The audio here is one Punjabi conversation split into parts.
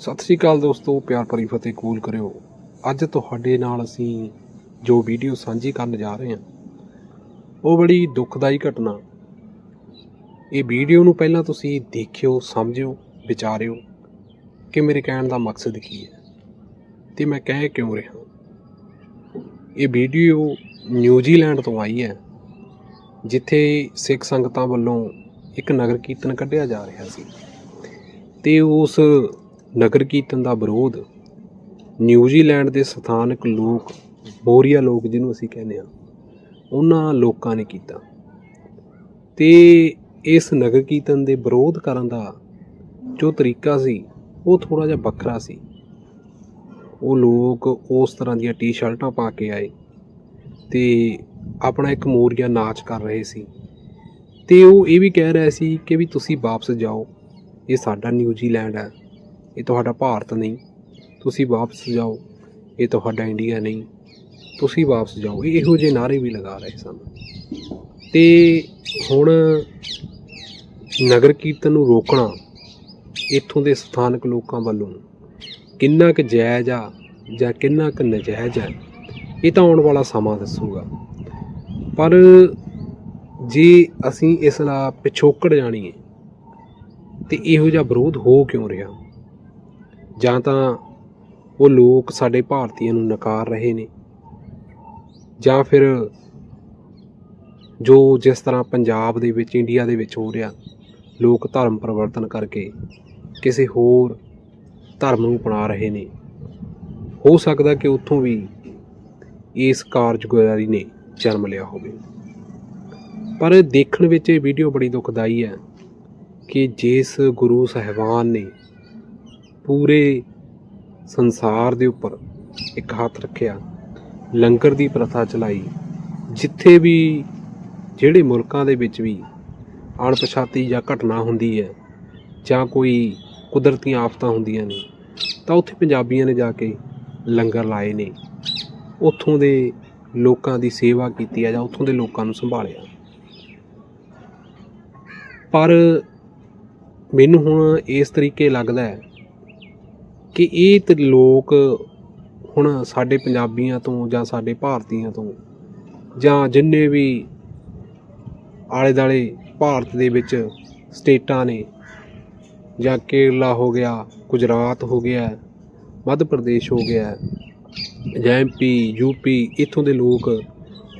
ਸਤਿ ਸ਼੍ਰੀ ਅਕਾਲ ਦੋਸਤੋ, ਪਿਆਰ ਭਰੀ ਫਤਿਹ ਕੂਲ ਕਰਿਓ। ਅੱਜ ਤੁਹਾਡੇ ਨਾਲ ਅਸੀਂ ਜੋ ਵੀਡੀਓ ਸਾਂਝੀ ਕਰਨ ਜਾ ਰਹੇ ਹਾਂ, ਉਹ ਬੜੀ ਦੁਖਦਾਈ ਘਟਨਾ। ਇਹ ਵੀਡੀਓ ਨੂੰ ਪਹਿਲਾਂ ਤੁਸੀਂ ਦੇਖਿਓ, ਸਮਝਿਓ, ਵਿਚਾਰਿਓ ਕਿ ਮੇਰੇ ਕਹਿਣ ਦਾ ਮਕਸਦ ਕੀ ਹੈ। ਤੇ ਮੈਂ ਕਹਿ ਕਿਉਂ ਰਿਹਾ? ਇਹ ਵੀਡੀਓ ਨਿਊਜ਼ੀਲੈਂਡ ਤੋਂ ਆਈ ਹੈ, ਜਿੱਥੇ ਸਿੱਖ ਸੰਗਤਾਂ ਵੱਲੋਂ ਇੱਕ ਨਗਰ ਕੀਰਤਨ ਕੱਢਿਆ ਜਾ ਰਿਹਾ ਸੀ। ਤੇ ਉਸ ਨਗਰ ਕੀਰਤਨ ਦਾ ਵਿਰੋਧ ਨਿਊਜ਼ੀਲੈਂਡ ਦੇ ਸਥਾਨਕ ਲੋਕ, ਮੋਰੀਆ ਲੋਕ ਜਿਹਨੂੰ ਅਸੀਂ ਕਹਿੰਦੇ ਆ ਉਹਨਾਂ ਲੋਕਾਂ ਨੇ ਕੀਤਾ। ਤੇ ਇਸ ਨਗਰ ਕੀਰਤਨ ਦੇ ਵਿਰੋਧ ਕਰਨ ਦਾ ਜੋ ਤਰੀਕਾ ਸੀ, ਉਹ ਥੋੜਾ ਜਿਹਾ ਵੱਖਰਾ ਸੀ। ਉਹ ਲੋਕ ਉਸ ਤਰ੍ਹਾਂ ਦੀਆਂ ਟੀ-ਸ਼ਰਟਾਂ ਪਾ ਕੇ ਆਏ ਤੇ ਆਪਣਾ ਇੱਕ ਮੋਰੀਆ ਨਾਚ ਕਰ ਰਹੇ ਸੀ। ਤੇ ਉਹ ਇਹ ਵੀ ਕਹਿ ਰਿਹਾ ਸੀ ਕਿ ਵੀ ਤੁਸੀਂ ਵਾਪਸ ਜਾਓ, ਇਹ ਸਾਡਾ ਨਿਊਜ਼ੀਲੈਂਡ ਹੈ। ਇਹ ਤੁਹਾਡਾ ਭਾਰਤ ਨਹੀਂ। ਤੁਸੀਂ ਵਾਪਸ ਜਾਓ। ਇਹ ਤੁਹਾਡਾ ਇੰਡੀਆ ਨਹੀਂ। ਤੁਸੀਂ ਵਾਪਸ ਜਾਓ। ਇਹੋ ਜਿਹੇ ਨਾਰੇ ਵੀ ਲਗਾ ਰਹੇ ਸਨ। ਤੇ ਹੁਣ ਨਗਰ ਕੀਰਤਨ ਨੂੰ ਰੋਕਣਾ, ਇੱਥੋਂ ਦੇ ਸਥਾਨਕ ਲੋਕਾਂ ਵੱਲੋਂ ਕਿੰਨਾ ਕੁ ਜਾਇਜ਼ ਆ ਜਾਂ ਕਿੰਨਾ ਕੁ ਨਜਾਇਜ਼ ਹੈ ਇਹ ਤਾਂ ਆਉਣ ਵਾਲਾ ਸਮਾਂ ਦੱਸੂਗਾ। ਪਰ ਜੇ ਅਸੀਂ ਇਸ ਨਾਲ ਪਿਛੋਕੜ ਜਾਣੀਏ, ਤੇ ਇਹੋ ਜਿਹਾ ਵਿਰੋਧ ਹੋ ਕਿਉਂ ਰਿਹਾ? ਜਾਂ ਤਾਂ ਉਹ ਲੋਕ ਸਾਡੇ ਭਾਰਤੀਆਂ ਨੂੰ ਨਕਾਰ ਰਹੇ ਨੇ, ਜਾਂ ਫਿਰ ਜੋ ਜਿਸ ਤਰ੍ਹਾਂ ਪੰਜਾਬ ਦੇ ਵਿੱਚ, ਇੰਡੀਆ ਦੇ ਵਿੱਚ ਹੋ ਰਿਹਾ, ਲੋਕ ਧਰਮ ਪਰਿਵਰਤਨ ਕਰਕੇ ਕਿਸੇ ਹੋਰ ਧਰਮ ਨੂੰ ਅਪਣਾ ਰਹੇ ਨੇ। ਹੋ ਸਕਦਾ ਕਿ ਉੱਥੋਂ ਵੀ ਇਸ ਕਾਰਜਗੁਜ਼ਾਰੀ ਨੇ ਜਨਮ ਲਿਆ ਹੋਵੇ। ਪਰ ਦੇਖਣ ਵਿੱਚ ਇਹ ਵੀਡੀਓ ਬੜੀ ਦੁਖਦਾਈ ਹੈ ਕਿ ਜਿਸ ਗੁਰੂ ਸਾਹਿਬਾਨ ਨੇ ਪੂਰੇ ਸੰਸਾਰ ਦੇ ਉੱਪਰ ਇੱਕ ਹੱਥ ਰੱਖਿਆ, ਲੰਗਰ ਦੀ ਪ੍ਰਥਾ ਚਲਾਈ। ਜਿੱਥੇ ਵੀ ਜਿਹੜੇ ਮੁਲਕਾਂ ਦੇ ਵਿੱਚ ਵੀ ਅਣਪਛਾਤੀ ਜਾਂ ਘਟਨਾ ਹੁੰਦੀ ਹੈ ਜਾਂ ਕੋਈ ਕੁਦਰਤੀਆਂ ਆਫਤਾਂ ਹੁੰਦੀਆਂ ਨੇ, ਤਾਂ ਉੱਥੇ ਪੰਜਾਬੀਆਂ ਨੇ ਜਾ ਕੇ ਲੰਗਰ ਲਾਏ ਨੇ। ਉੱਥੋਂ ਦੇ ਲੋਕਾਂ ਦੀ ਸੇਵਾ ਕੀਤੀ ਹੈ ਜਾਂ ਉੱਥੋਂ ਦੇ ਲੋਕਾਂ ਨੂੰ ਸੰਭਾਲਿਆ। ਪਰ ਮੈਨੂੰ ਹੁਣ ਇਸ ਤਰੀਕੇ ਲੱਗਦਾ ਹੈ ਕਿ ਇਹ ਤੇ ਲੋਕ ਹੁਣ ਸਾਡੇ ਪੰਜਾਬੀਆਂ ਤੋਂ ਜਾਂ ਸਾਡੇ ਭਾਰਤੀਆਂ ਤੋਂ ਜਾਂ ਜਿੰਨੇ ਵੀ ਆਲੇ ਦਾਲੇ ਭਾਰਤ ਦੇ ਵਿੱਚ ਸਟੇਟਾਂ ਨੇ ਜਾਂ ਕੇਰਲਾ ਹੋ ਗਿਆ, ਗੁਜਰਾਤ ਹੋ ਗਿਆ, ਮੱਧ ਪ੍ਰਦੇਸ਼ ਹੋ ਗਿਆ, ਜਾਂ ਐਮਪੀ ਯੂਪੀ ਇੱਥੋਂ ਦੇ ਲੋਕ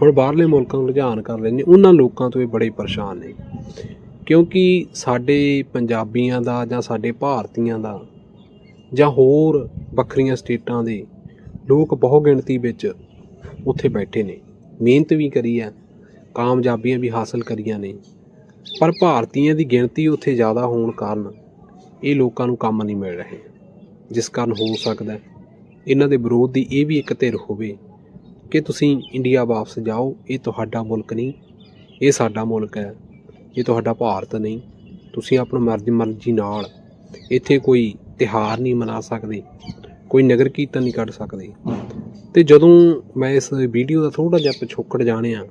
ਹੁਣ ਬਾਹਰਲੇ ਮੁਲਕਾਂ ਨੂੰ ਰੁਝਾਨ ਕਰ ਰਹੇ ਨੇ, ਉਹਨਾਂ ਲੋਕਾਂ ਤੋਂ ਇਹ ਬੜੇ ਪਰੇਸ਼ਾਨ ਨੇ। ਕਿਉਂਕਿ ਸਾਡੇ ਪੰਜਾਬੀਆਂ ਦਾ ਜਾਂ ਸਾਡੇ ਭਾਰਤੀਆਂ ਦਾ ਜਾਂ ਹੋਰ ਵੱਖਰੀਆਂ ਸਟੇਟਾਂ ਦੇ ਲੋਕ ਬਹੁ ਗਿਣਤੀ ਵਿੱਚ ਉੱਥੇ ਬੈਠੇ ਨੇ। ਮਿਹਨਤ ਵੀ ਕਰੀ ਹੈ ਕਾਮਯਾਬੀਆਂ ਵੀ ਹਾਸਲ ਕਰੀਆਂ ਨੇ। ਪਰ ਭਾਰਤੀਆਂ ਦੀ ਗਿਣਤੀ ਉੱਥੇ ਜ਼ਿਆਦਾ ਹੋਣ ਕਾਰਨ ਇਹ ਲੋਕਾਂ ਨੂੰ ਕੰਮ ਨਹੀਂ ਮਿਲ ਰਹੇ। ਜਿਸ ਕਾਰਨ ਹੋ ਸਕਦਾ ਇਹਨਾਂ ਦੇ ਵਿਰੋਧ ਦੀ ਇਹ ਵੀ ਇੱਕ ਧਿਰ ਹੋਵੇ ਕਿ ਤੁਸੀਂ ਇੰਡੀਆ ਵਾਪਸ ਜਾਓ, ਇਹ ਤੁਹਾਡਾ ਮੁਲਕ ਨਹੀਂ, ਇਹ ਸਾਡਾ ਮੁਲਕ ਹੈ, ਇਹ ਤੁਹਾਡਾ ਭਾਰਤ ਨਹੀਂ। ਤੁਸੀਂ ਆਪਣੀ ਮਰਜ਼ੀ ਮਰਜ਼ੀ ਨਾਲ ਇੱਥੇ ਕੋਈ ਤਿਹਾਰ ਨਹੀਂ ਮਨਾ ਸਕਦੇ, ਕੋਈ ਨਗਰ ਕੀਰਤਨ ਨਹੀਂ ਕੱਢ ਸਕਦੇ। ਤੇ ਜਦੋਂ ਮੈਂ ਇਸ ਵੀਡੀਓ ਦਾ ਥੋੜਾ ਜਿਹਾ ਪਿਛੋਕੜ ਜਾਣਿਆ,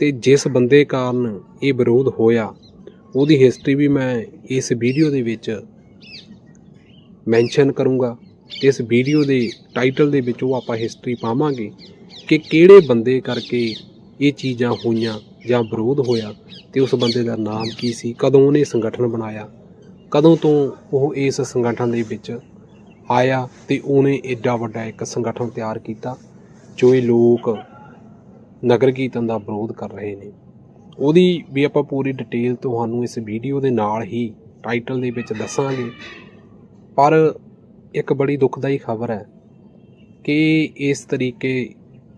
ਤੇ ਜਿਸ ਬੰਦੇ ਕਾਰਨ ਇਹ ਵਿਰੋਧ ਹੋਇਆ, ਉਹਦੀ ਹਿਸਟਰੀ ਵੀ ਮੈਂ ਇਸ ਵੀਡੀਓ ਦੇ ਵਿੱਚ ਮੈਂਸ਼ਨ ਕਰੂੰਗਾ। ਇਸ ਵੀਡੀਓ ਦੇ ਟਾਈਟਲ ਦੇ ਵਿੱਚ ਉਹ ਆਪਾਂ ਹਿਸਟਰੀ ਪਾਵਾਂਗੇ ਕਿ ਕਿਹੜੇ ਬੰਦੇ ਕਰਕੇ ਇਹ ਚੀਜ਼ਾਂ ਹੋਈਆਂ ਜਾਂ ਵਿਰੋਧ ਹੋਇਆ ਤੇ ਉਸ ਬੰਦੇ ਦਾ ਨਾਮ ਕੀ ਸੀ, ਕਦੋਂ ਉਹਨੇ ਸੰਗਠਨ ਬਣਾਇਆ। ਕਦੋਂ ਤੋਂ ਉਹ ਇਸ ਸੰਗਠਨ ਦੇ ਵਿੱਚ ਆਇਆ ਤੇ ਉਹਨੇ ਐਡਾ ਵੱਡਾ ਇੱਕ ਸੰਗਠਨ ਤਿਆਰ ਕੀਤਾ, ਜੋ ਇਹ ਲੋਕ ਨਗਰ ਕੀਰਤਨ ਦਾ ਵਿਰੋਧ ਕਰ ਰਹੇ ਨੇ। ਉਹਦੀ ਵੀ ਆਪਾਂ ਪੂਰੀ ਡਿਟੇਲ ਤੁਹਾਨੂੰ ਇਸ ਵੀਡੀਓ ਦੇ ਨਾਲ ਹੀ ਟਾਈਟਲ ਦੇ ਵਿੱਚ ਦੱਸਾਂਗੇ। ਪਰ ਇੱਕ ਬੜੀ ਦੁਖਦਾਈ ਖਬਰ ਹੈ ਕਿ ਇਸ ਤਰੀਕੇ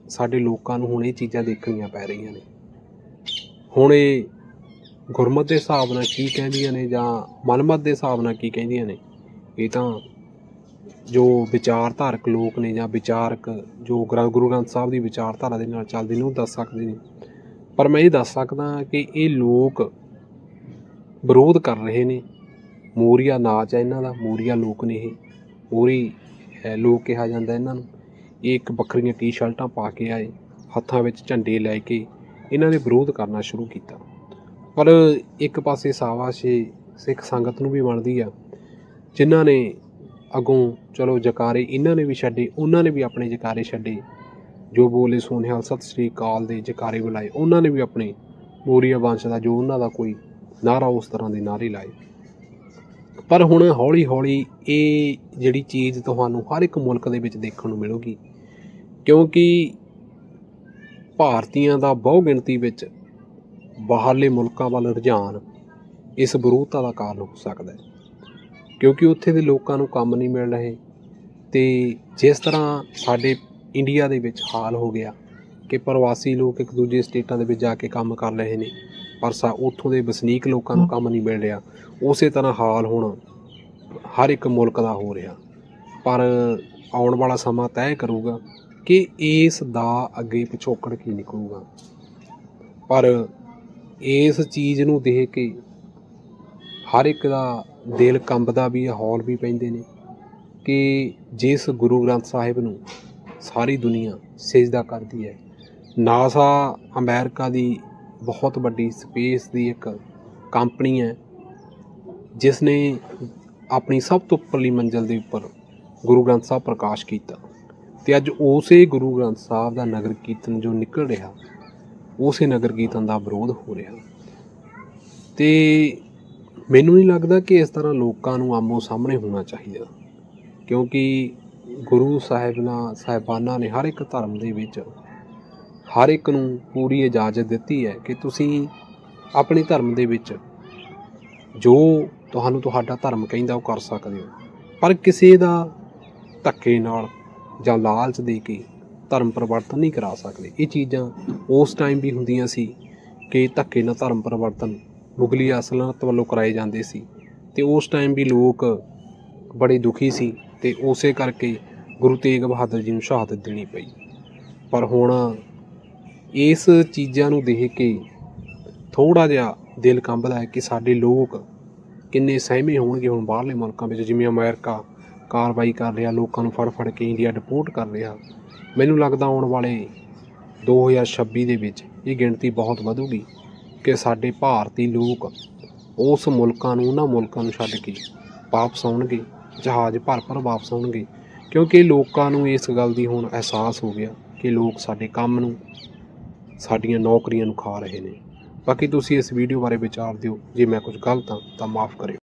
ਸਾਡੇ ਲੋਕਾਂ ਨੂੰ ਹੁਣ ਇਹ ਚੀਜ਼ਾਂ ਦੇਖਣੀਆਂ ਪੈ ਰਹੀਆਂ ਨੇ। ਹੁਣ ਇਹ ਗੁਰਮਤ ਦੇ ਹਿਸਾਬ ਨਾਲ ਕੀ ਕਹਿੰਦੀਆਂ ਨੇ ਜਾਂ ਮਨਮਤ ਦੇ ਹਿਸਾਬ ਨਾਲ ਕੀ ਕਹਿੰਦੀਆਂ ਨੇ? ਇਹ ਤਾਂ ਜੋ ਵਿਚਾਰਧਾਰਕ ਲੋਕ ਨੇ ਜਾਂ ਵਿਚਾਰਕ ਜੋ ਗੁਰੂ ਗ੍ਰੰਥ ਸਾਹਿਬ ਦੀ ਵਿਚਾਰਧਾਰਾ ਦੇ ਨਾਲ ਚੱਲਦੇ ਨੇ, ਉਹ ਦੱਸ ਸਕਦੇ ਨੇ। ਪਰ ਮੈਂ ਇਹ ਦੱਸ ਸਕਦਾ ਕਿ ਇਹ ਲੋਕ ਵਿਰੋਧ ਕਰ ਰਹੇ ਨੇ। ਮੋਰੀਆ ਨਾਚ ਹੈ ਇਹਨਾਂ ਦਾ, ਮੋਰੀਆ ਲੋਕ ਨੇ ਇਹ। ਮੋਰੀ ਹੈ ਲੋਕ ਕਿਹਾ ਜਾਂਦਾ ਇਹਨਾਂ ਨੂੰ। ਇਹ ਇੱਕ ਵੱਖਰੀਆਂ ਟੀ-ਸ਼ਰਟਾਂ ਪਾ ਕੇ ਆਏ, ਹੱਥਾਂ ਵਿੱਚ ਝੰਡੇ ਲੈ ਕੇ ਇਹਨਾਂ ਨੇ ਵਿਰੋਧ ਕਰਨਾ ਸ਼ੁਰੂ ਕੀਤਾ। ਪਰ ਇੱਕ ਪਾਸੇ ਸਾਵਾਸ਼ੇ ਸਿੱਖ ਸੰਗਤ ਨੂੰ ਵੀ ਬਣਦੀ ਆ। ਜਿਨ੍ਹਾਂ ਨੇ ਅਗੋਂ, ਚਲੋ ਜਕਾਰੇ ਇਹਨਾਂ ਨੇ ਵੀ ਛੱਡੇ, ਉਹਨਾਂ ਨੇ ਵੀ ਆਪਣੇ ਜਕਾਰੇ ਛੱਡੇ। ਜੋ ਬੋਲੇ ਸੋਨਿਹਾਲ, ਸਤਿ ਸ੍ਰੀ ਅਕਾਲ ਦੇ ਜਕਾਰੇ ਬੁਲਾਏ, ਉਹਨਾਂ ਨੇ ਵੀ ਆਪਣੇ ਮੋਰੀਆ ਵੰਸ਼ ਦਾ, ਜੋ ਉਹਨਾਂ ਦਾ ਕੋਈ ਨਾਰਾ ਉਸ ਤਰ੍ਹਾਂ ਦੇ ਨਾਰੇ ਲਾਏ। ਪਰ ਹੁਣ ਹੌਲੀ ਹੌਲੀ ਇਹ ਜਿਹੜੀ ਚੀਜ਼ ਤੁਹਾਨੂੰ ਹਰ ਇੱਕ ਮੁਲਕ ਦੇ ਵਿੱਚ ਦੇਖਣ ਨੂੰ ਮਿਲੂਗੀ। ਕਿਉਂਕਿ ਭਾਰਤੀਆਂ ਦਾ ਬਹੁ ਗਿਣਤੀ ਵਿੱਚ ਬਾਹਰਲੇ ਮੁਲਕਾਂ ਵੱਲ ਰੁਝਾਨ ਇਸ ਵਿਰੋਧਤਾ ਦਾ ਕਾਰਨ ਹੋ ਸਕਦਾ ਹੈ। ਕਿਉਂਕਿ ਉੱਥੇ ਦੇ ਲੋਕਾਂ ਨੂੰ ਕੰਮ ਨਹੀਂ ਮਿਲ ਰਹੇ ਤੇ ਜਿਸ ਤਰ੍ਹਾਂ ਸਾਡੇ ਇੰਡੀਆ ਦੇ ਵਿੱਚ ਹਾਲ ਹੋ ਗਿਆ ਕਿ ਪ੍ਰਵਾਸੀ ਲੋਕ ਇੱਕ ਦੂਜੇ ਸਟੇਟਾਂ ਦੇ ਵਿੱਚ ਜਾ ਕੇ ਕੰਮ ਕਰ ਰਹੇ ਨੇ, ਪਰ ਸਾ ਉੱਥੋਂ ਦੇ ਵਸਨੀਕ ਲੋਕਾਂ ਨੂੰ ਕੰਮ ਨਹੀਂ ਮਿਲ ਰਿਹਾ, ਉਸੇ ਤਰ੍ਹਾਂ ਹਾਲ ਹੁਣ ਹਰ ਇੱਕ ਮੁਲਕ ਦਾ ਹੋ ਰਿਹਾ। ਪਰ ਆਉਣ ਵਾਲਾ ਸਮਾਂ ਤੈਅ ਕਰੂਗਾ ਕਿ ਇਸ ਦਾ ਅੱਗੇ ਪਿਛੋਕੜ ਕੀ ਨਿਕਲੂਗਾ। ਪਰ ਇਸ ਚੀਜ਼ ਨੂੰ ਦੇਖ ਕੇ ਹਰ ਇੱਕ ਦਾ ਦਿਲ ਕੰਬਦਾ ਵੀ ਹੈ ਹੌਲ ਵੀ ਪੈਂਦੇ ਨੇ ਕਿ ਜਿਸ ਗੁਰੂ ਗ੍ਰੰਥ ਸਾਹਿਬ ਨੂੰ ਸਾਰੀ ਦੁਨੀਆ ਸਜਦਾ ਕਰਦੀ ਹੈ। ਨਾਸਾ ਅਮਰੀਕਾ ਦੀ ਬਹੁਤ ਵੱਡੀ ਸਪੇਸ ਦੀ ਇੱਕ ਕੰਪਨੀ ਹੈ ਜਿਸ ਨੇ ਆਪਣੀ ਸਭ ਤੋਂ ਉੱਪਰਲੀ ਮੰਜ਼ਲ ਦੇ ਉੱਪਰ ਗੁਰੂ ਗ੍ਰੰਥ ਸਾਹਿਬ ਪ੍ਰਕਾਸ਼ ਕੀਤਾ। ਤੇ ਅੱਜ ਉਸੇ ਗੁਰੂ ਗ੍ਰੰਥ ਸਾਹਿਬ ਦਾ ਨਗਰ ਕੀਰਤਨ ਜੋ ਨਿਕਲ ਰਿਹਾ ਉਸੇ ਨਗਰ ਕੀਰਤਨ ਦਾ ਵਿਰੋਧ ਹੋ ਰਿਹਾ ਤੇ ਮੈਨੂੰ ਨਹੀਂ ਲੱਗਦਾ ਕਿ ਇਸ ਤਰ੍ਹਾਂ ਲੋਕਾਂ ਨੂੰ ਆਮੋ ਸਾਹਮਣੇ ਹੋਣਾ ਚਾਹੀਦਾ, ਕਿਉਂਕਿ ਗੁਰੂ ਸਾਹਿਬਾਨਾਂ ਸਾਹਿਬਾਨਾਂ ਨੇ ਹਰ ਇੱਕ ਧਰਮ ਦੇ ਵਿੱਚ ਹਰ ਇੱਕ ਨੂੰ ਪੂਰੀ ਇਜਾਜ਼ਤ ਦਿੱਤੀ ਹੈ ਕਿ ਤੁਸੀਂ ਆਪਣੇ ਧਰਮ ਦੇ ਵਿੱਚ ਜੋ ਤੁਹਾਨੂੰ ਤੁਹਾਡਾ ਧਰਮ ਕਹਿੰਦਾ ਉਹ ਕਰ ਸਕਦੇ ਹੋ। ਪਰ ਕਿਸੇ ਦਾ ਧੱਕੇ ਨਾਲ ਜਾਂ ਲਾਲਚ ਦੇ ਕੇ ਧਰਮ ਪਰਿਵਰਤਨ ਨਹੀਂ ਕਰਾ ਸਕਦੇ। ਇਹ ਚੀਜ਼ਾਂ ਉਸ ਟਾਈਮ ਵੀ ਹੁੰਦੀਆਂ ਸੀ ਕਿ ਧੱਕੇ ਨਾਲ ਧਰਮ ਪਰਿਵਰਤਨ ਮੁਗਲੀ ਅਸਲਤ ਵੱਲੋਂ ਕਰਾਏ ਜਾਂਦੇ ਸੀ। ਤੇ ਉਸ ਟਾਈਮ ਵੀ ਲੋਕ ਬੜੇ ਦੁਖੀ ਸੀ ਤੇ ਉਸੇ ਕਰਕੇ ਗੁਰੂ ਤੇਗ ਬਹਾਦਰ ਜੀ ਨੂੰ ਸ਼ਹਾਦਤ ਦੇਣੀ ਪਈ। ਪਰ ਹੁਣ ਇਸ ਚੀਜ਼ਾਂ ਨੂੰ ਦੇਖ ਕੇ ਥੋੜਾ ਜਿਹਾ ਦਿਲ ਕੰਬਦਾ ਹੈ ਕਿ ਸਾਡੇ ਲੋਕ ਕਿੰਨੇ ਸਹਿਮੇ ਹੋਣਗੇ ਹੁਣ ਬਾਹਰਲੇ ਮੁਲਕਾਂ ਵਿੱਚ, ਜਿਵੇਂ ਅਮਰੀਕਾ ਕਾਰਵਾਈ ਕਰ ਰਿਹਾ, ਲੋਕਾਂ ਨੂੰ ਫੜ ਫੜ ਕੇ ਇੰਡੀਆ ਡਿਪੋਰਟ ਕਰ ਰਿਹਾ। ਮੈਨੂੰ ਲੱਗਦਾ ਆਉਣ ਵਾਲੇ 2026 ਦੇ ਵਿੱਚ ਇਹ ਗਿਣਤੀ ਬਹੁਤ ਵਧੂਗੀ ਕਿ ਸਾਡੇ ਭਾਰਤੀ ਲੋਕ ਉਸ ਮੁਲਕਾਂ ਨੂੰ, ਉਹਨਾਂ ਮੁਲਕਾਂ ਨੂੰ ਛੱਡ ਕੇ ਵਾਪਸ ਆਉਣਗੇ, ਜਹਾਜ਼ ਭਰ ਭਰ ਵਾਪਸ ਆਉਣਗੇ। ਕਿਉਂਕਿ ਲੋਕਾਂ ਨੂੰ ਇਸ ਗੱਲ ਦੀ ਹੁਣ ਅਹਿਸਾਸ ਹੋ ਗਿਆ ਕਿ ਲੋਕ ਸਾਡੇ ਕੰਮ ਨੂੰ, ਸਾਡੀਆਂ ਨੌਕਰੀਆਂ ਨੂੰ ਖਾ ਰਹੇ ਨੇ। ਬਾਕੀ ਤੁਸੀਂ ਇਸ ਵੀਡੀਓ ਬਾਰੇ ਵਿਚਾਰ ਦਿਓ। ਜੇ ਮੈਂ ਕੁਝ ਗਲਤ ਹਾਂ, ਤਾਂ ਮਾਫ ਕਰਿਓ।